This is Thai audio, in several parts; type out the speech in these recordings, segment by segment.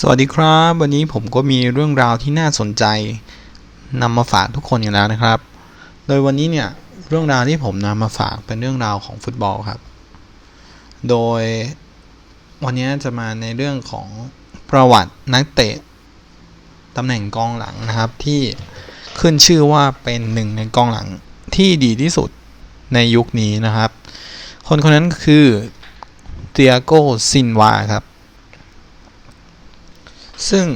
สวัสดีครับ วันนี้ผมก็มีเรื่องราวที่น่าสนใจนำมาฝากทุกคนกันแล้วนะครับ โดยวันนี้เนี่ยเรื่องราวที่ผมนำมาฝากเป็นเรื่องราวของฟุตบอลครับ โดยวันนี้จะมาในเรื่องของประวัตินักเตะตำแหน่งกองหลังนะครับ ที่ขึ้นชื่อว่าเป็นหนึ่งในกองหลังที่ดีที่สุดในยุคนี้นะครับ คนคนนั้นคือเตียโกซินวาครับ ซึ่ง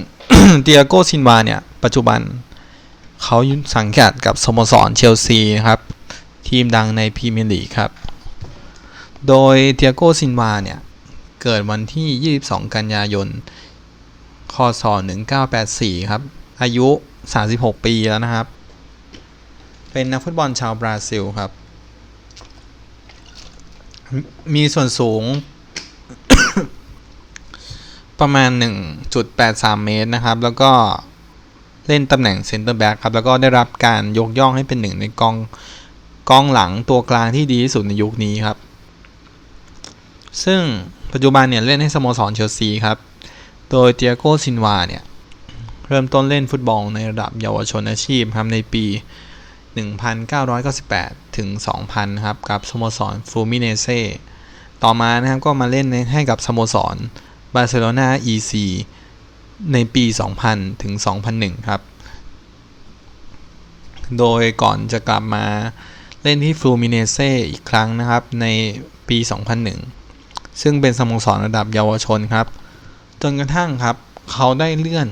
เตียโกซินวาเนี่ย ปัจจุบันเขาสังกัดกับสโมสรเชลซีครับ ทีมดังในพรีเมียร์ลีกครับ โดยเตียโกซินวาเนี่ย เกิดวันที่ 22 กันยายน คศ 1984 ครับ อายุ 36 ปีแล้วนะครับ เป็นนักฟุตบอลชาวบราซิลครับ มีส่วนสูง ประมาณ 1.83 เมตรนะครับ แล้วก็เล่นตำแหน่งเซนเตอร์แบ็กครับ แล้วก็ได้รับการยกย่องให้เป็นหนึ่งในกองกองหลังตัวกลางที่ดีที่สุดในยุคนี้ครับ ซึ่งปัจจุบันเนี่ยเล่นให้สโมสรเชลซีครับ โดยเตียโกซินวาเนี่ย เริ่มต้นเล่นฟุตบอลในระดับเยาวชนอาชีพครับในปี 1998 ถึง 2000 ครับ กับสโมสรฟลูมิเนเซ่ต่อมานะครับก็มาเล่นให้กับสโมสร บาร์เซโลนา EC ในปี 2000 ถึง 2001 ครับ โดยก่อนจะกลับมาเล่นที่ฟลูมิเนเซ่อีกครั้งนะครับในปี 2001 ซึ่งเป็นสโมสรระดับเยาวชนครับ จนกระทั่งครับ เขาได้เลื่อน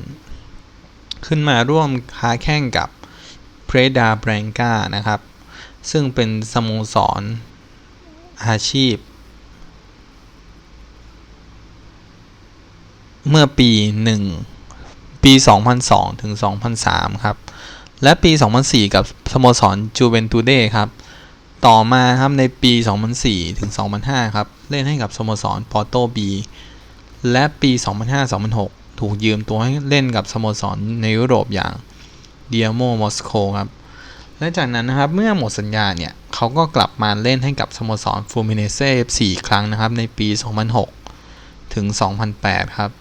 ขึ้นมาร่วมค้าแข่งกับเพรดาแบรงกานะครับ ซึ่งเป็นสโมสรอาชีพ เมื่อปี 1 ปี 2002 ถึง 2003 ครับ และปี 2004 กับสโมสรจูเวนตูเดครับ ต่อมาครับในปี 2004 ถึง 2005 ครับ เล่นให้กับสโมสรปอร์โตบีและปี 2005-2006 ถูกยืมตัวให้เล่นกับสโมสรในยุโรปอย่างเดียโมมอสโกครับและจากนั้นนะครับเมื่อหมดสัญญาเนี่ยเขาก็กลับมาเล่นให้กับสโมสรฟูมิเนเซ่ FC อีกครั้งนะครับในปี 2006 ถึง 2008 ครับ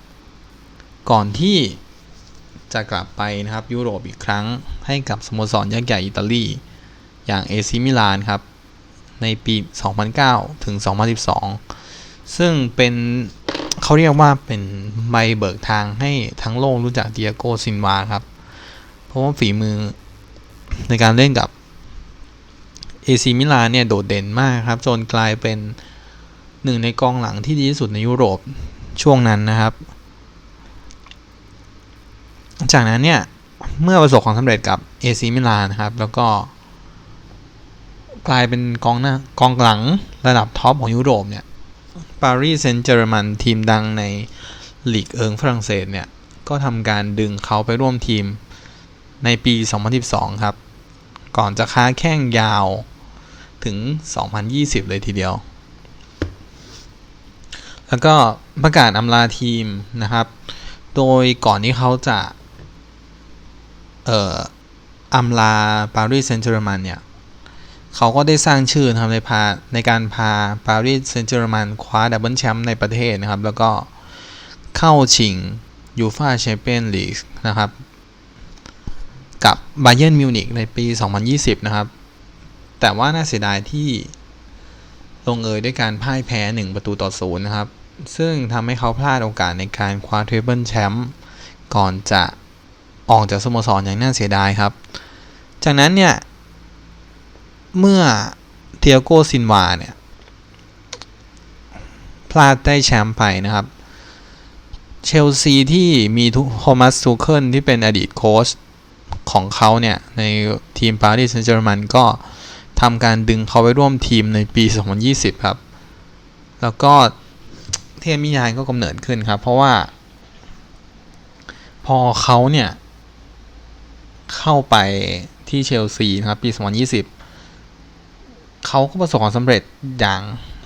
ก่อนที่จะกลับไปนะครับยุโรปอีกครั้งให้กับสโมสรยักษ์ใหญ่อิตาลีอย่างเอซิมิลานครับ ในปี 2009 ถึง 2012 ซึ่งเป็นเขาเรียกว่าเป็นใบเบิกทางให้ทั้งโลกรู้จักเดียโกซินวาครับ เพราะว่าฝีมือในการเล่นกับเอซิมิลานเนี่ย โดดเด่นมากครับ จนกลายเป็นหนึ่งในกองหลังที่ดีที่สุดในยุโรปช่วงนั้นนะครับ จากนั้นเนี่ย เมื่อประสบความสำเร็จกับเอซิมิลานนะครับ แล้วก็กลายเป็นกองหน้ากองหลังระดับท็อปของยุโรปเนี่ยปารีสเซนต์เจอร์มันทีมดังในลีกเอิงฝรั่งเศสเนี่ย ก็ทำการดึงเขาไปร่วมทีมในปี 2012 ครับ ก่อนจะค้าแข่งยาวถึง 2020 เลยทีเดียว แล้วก็ประกาศอำลาทีมนะครับ โดยก่อนที่เขาจะ เอ่ออำลาปารีสเซนต์เจอร์มันเนี่ยเขาก็ได้สร้างชื่อนะครับในพาในการพาปารีสเซนต์เจอร์แมนคว้าดับเบิลแชมป์ในประเทศนะครับ แล้วก็เข้าชิงยูฟาแชมเปี้ยนลีกนะครับ กับบาเยิร์นมิวนิกในปี 2020 นะครับ แต่ว่าน่าเสียดายที่ลงเอยด้วยการพ่ายแพ้ 1 ประตูต่อศูนย์นะครับ ซึ่งทำให้เขาพลาดโอกาสในการคว้าทริปเปิลแชมป์ก่อนจะ ออกจากสโมสรอย่างน่าเสียดายครับ จากนั้นเนี่ย เมื่อเทียโกซินวาเนี่ย พลาดได้แชมป์ไปนะครับ เชลซีที่มีทโทมัสทูเคิลที่เป็นอดีตโค้ชของเขาเนี่ย ในทีมปารีสแซงต์แชร์แมงก็ทำการดึงเขาไปร่วมทีมในปี 2020 ครับ แล้วก็เทพมิยายก็กำเนิดขึ้นครับ เพราะว่า พอเขาเนี่ย เข้าไปที่เชลซีนะครับปี 2020 เขาก็ประสบความสำเร็จอย่าง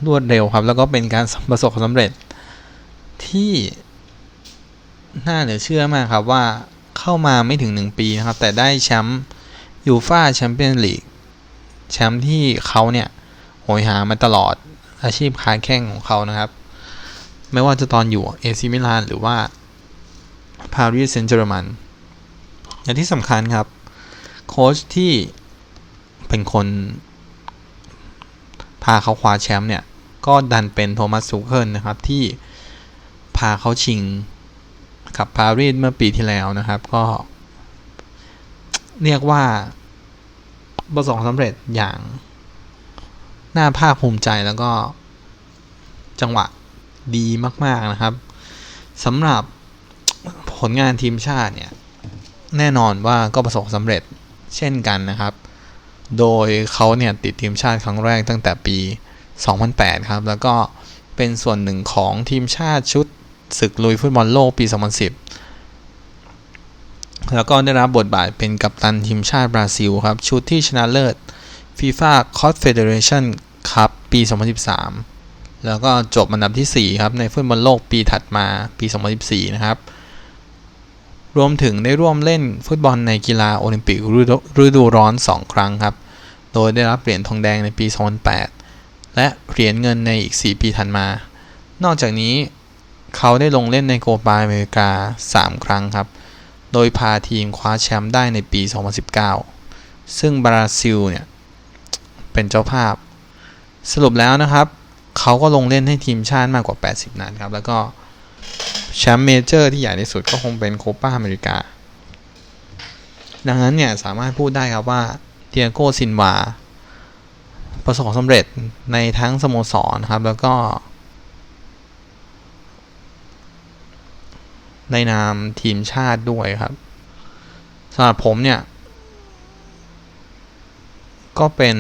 รวดเร็วครับ แล้วก็เป็นการประสบความสำเร็จที่น่าเหลือเชื่อมากครับว่าเข้ามาไม่ถึง 1 ปีนะครับ แต่ได้แชมป์ยูฟาแชมเปี้ยนลีกแชมป์ที่เขาเนี่ยโหยหามาตลอดอาชีพค้าแข่งของเขานะครับ ไม่ว่าจะตอนอยู่เอซิมิลานหรือว่าปารีสเซนต์เจอร์มัน และที่สำคัญครับ โค้ชที่เป็นคนพาเขาคว้าแชมป์เนี่ย ก็ดันเป็นโทมัสซูเคิลนะครับ ที่พาเขาชิงกับปารีสเมื่อปีที่แล้วนะครับ ก็ เรียกว่าประสบความสำเร็จอย่างน่าภาคภูมิใจแล้วก็จังหวะดีมาก ๆ นะครับสำหรับผลงานทีมชาติเนี่ย แน่นอนว่าก็ประสบความสำเร็จเช่นกันนะครับ โดยเขาเนี่ยติดทีมชาติครั้งแรกตั้งแต่ปี 2008 ครับ แล้วก็เป็นส่วนหนึ่งของทีมชาติชุดศึกลุยฟุตบอลโลกปี 2010 แล้วก็ได้รับบทบาทเป็นกัปตันทีมชาติบราซิลครับ ชุดที่ชนะเลิศ FIFA Confederation Cup ปี 2013 แล้วก็จบอันดับที่ 4 ครับ ในฟุตบอลโลกปีถัดมาปี 2014 นะครับ รวมถึงได้ร่วมเล่นฟุตบอลในกีฬาโอลิมปิกฤดูร้อน 2 ครั้งครับ โดยได้รับเหรียญทองแดงในปี 2008 และเหรียญเงินในอีก 4 ปีถัดมา นอกจากนี้เขาได้ลงเล่นในโกปาอเมริกา 3 ครั้งครับ โดยพาทีมคว้าแชมป์ได้ในปี 2019 ซึ่งบราซิลเนี่ยเป็นเจ้าภาพ สรุปแล้วนะครับ เขาก็ลงเล่นให้ทีมชาติมากกว่า 80 นัดครับ แล้วก็ แชมป์เมเจอร์ที่ใหญ่ที่สุดก็คงเป็นโคปาอเมริกา ดังนั้นเนี่ยสามารถพูดได้ครับว่าเตียโกซินวาประสบความสำเร็จในทั้งสโมสรนะครับ แล้วก็ ในนามทีมชาติด้วยครับสำหรับผมเนี่ย ก็เป็น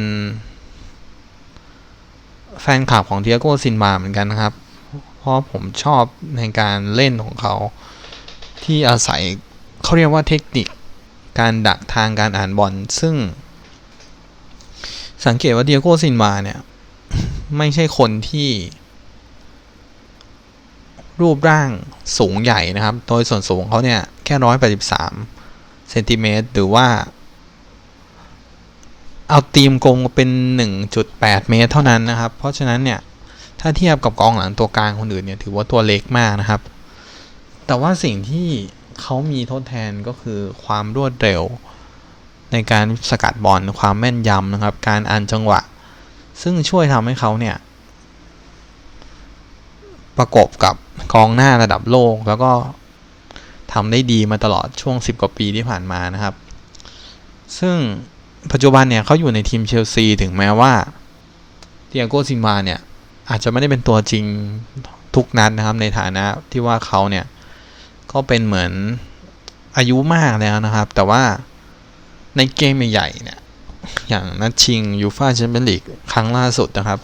แฟนคลับของเทียโกซินวาเหมือนกันนะครับ ราะผมชอบในการเล่นของเขา ที่อาศัยเขาเรียกว่าเทคนิคการดักทางการอ่านบอลซึ่ง สังเกตว่าเดียโกซินวาเนี่ย ไม่ใช่คนที่ รูปร่างสูงใหญ่นะครับ โดยส่วนสูงเขาเนี่ย แค่ร้อยแปดสิบสามเซนติเมตรหรือว่า เอาตีมกงเป็น 1.8 เมตรเท่านั้นนะครับ เพราะฉะนั้นเนี่ย ถ้าเทียบกับกองหลังตัวกลางคนอื่นเนี่ยถือว่าตัวเล็กมากนะครับ แต่ว่าสิ่งที่เขามีทดแทนก็คือความรวดเร็ว ในการสกัดบอลความแม่นยำนะครับ การอ่านจังหวะ ซึ่งช่วยทำให้เขาเนี่ย ประกบกับกองหน้าระดับโลกแล้วก็ทำได้ดีมาตลอดช่วง 10 กว่าปีที่ผ่านมานะครับ ซึ่งปัจจุบันเนี่ยเขาอยู่ในทีมเชลซีถึงแม้ว่าเตียโกซินวาเนี่ย อาจจะไม่ได้เป็นตัวจริงทุกนัดนะครับในฐานะที่ว่าเขาเนี่ยก็เป็นเหมือนอายุมากแล้วนะครับ แต่ว่าในเกมใหญ่ๆเนี่ยอย่างนัดชิงยูฟ่าแชมเปี้ยนลีกครั้งล่าสุดนะครับ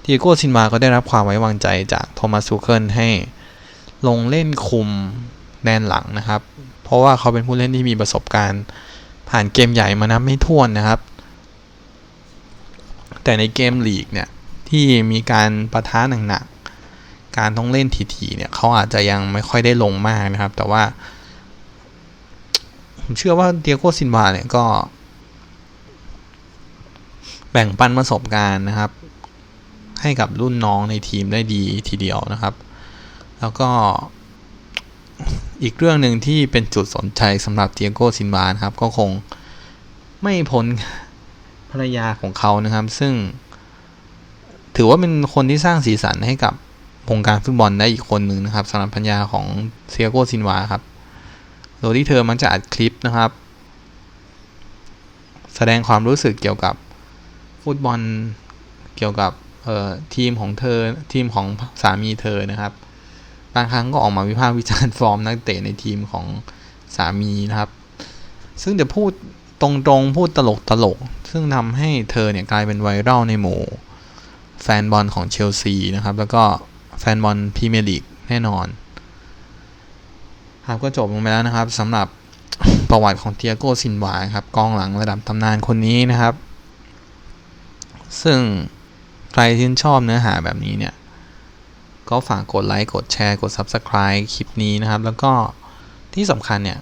เตีโกซินวาก็ได้รับความไว้วางใจจากโทมัสซูเคิลให้ลงเล่นคุมแดนหลังนะครับ เพราะว่าเขาเป็นผู้เล่นที่มีประสบการณ์ผ่านเกมใหญ่มานับไม่ถ้วนนะครับ แต่ในเกมลีกเนี่ย ที่มีการประท้าหนักๆการต้องเล่นทีๆเนี่ยเขาอาจจะยังไม่ค่อยได้ลงมากนะครับ แต่ว่า ผมเชื่อว่าเดียโกซินวาเนี่ยก็ แบ่งปันประสบการณ์นะครับ ให้กับรุ่นน้องในทีมได้ดีทีเดียวนะครับ แล้วก็อีกเรื่องหนึ่งที่เป็นจุดสนใจสำหรับเตียโกซินวาครับ ก็คงไม่พ้นภรรยาของเขานะครับ ซึ่ง ถือว่าเป็นคนที่สร้างสีสันให้กับวงการฟุตบอลได้อีกคนหนึ่งนะครับสำหรับภรรยาของเตียโกซินวาครับโดยที่เธอมักจะอัดคลิปนะครับ แสดงความรู้สึกเกี่ยวกับฟุตบอลเกี่ยวกับทีมของเธอทีมของสามีเธอนะครับ บางครั้งก็ออกมาวิพากษ์วิจารณ์ฟอร์มนักเตะในทีมของสามีนะครับ ซึ่งจะพูดตรงๆพูดตลกตลกซึ่งทำให้เธอเนี่ยกลายเป็นไวรัลในหมู่ แฟนบอลของเชลซีนะครับ แล้วก็แฟนบอลพรีเมียร์ลีกแน่นอน ครับก็จบลงไปแล้วนะครับสำหรับประวัติของเตียโกซินวาครับกองหลังระดับตำนานคนนี้นะครับ ซึ่งใครที่ชอบเนื้อหาแบบนี้เนี่ย ก็ฝากกดไลค์ กดแชร์ กด Subscribe คลิปนี้นะครับ แล้วก็ที่สำคัญเนี่ย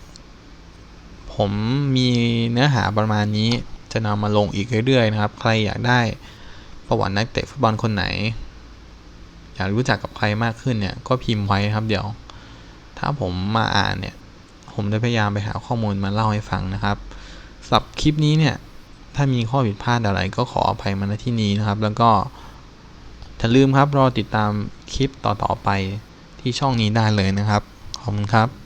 ผมมีเนื้อหาประมาณนี้จะนำมาลงอีกเรื่อยๆนะครับ ใครอยากได้ ประวัตินักเตะฟุตบอลคนไหน อยากรู้จักกับใครมากขึ้นเนี่ย ก็พิมพ์ไว้ครับเดี๋ยว ถ้าผมมาอ่านเนี่ย ผมได้พยายามไปหาข้อมูลมาเล่าให้ฟังนะครับสำหรับคลิปนี้เนี่ย ถ้ามีข้อผิดพลาดอะไรก็ขออภัยมาณที่นี้นะครับ แล้วก็อย่าลืมครับรอติดตามคลิปต่อๆไปที่ช่องนี้ได้เลยนะครับ ขอบคุณครับ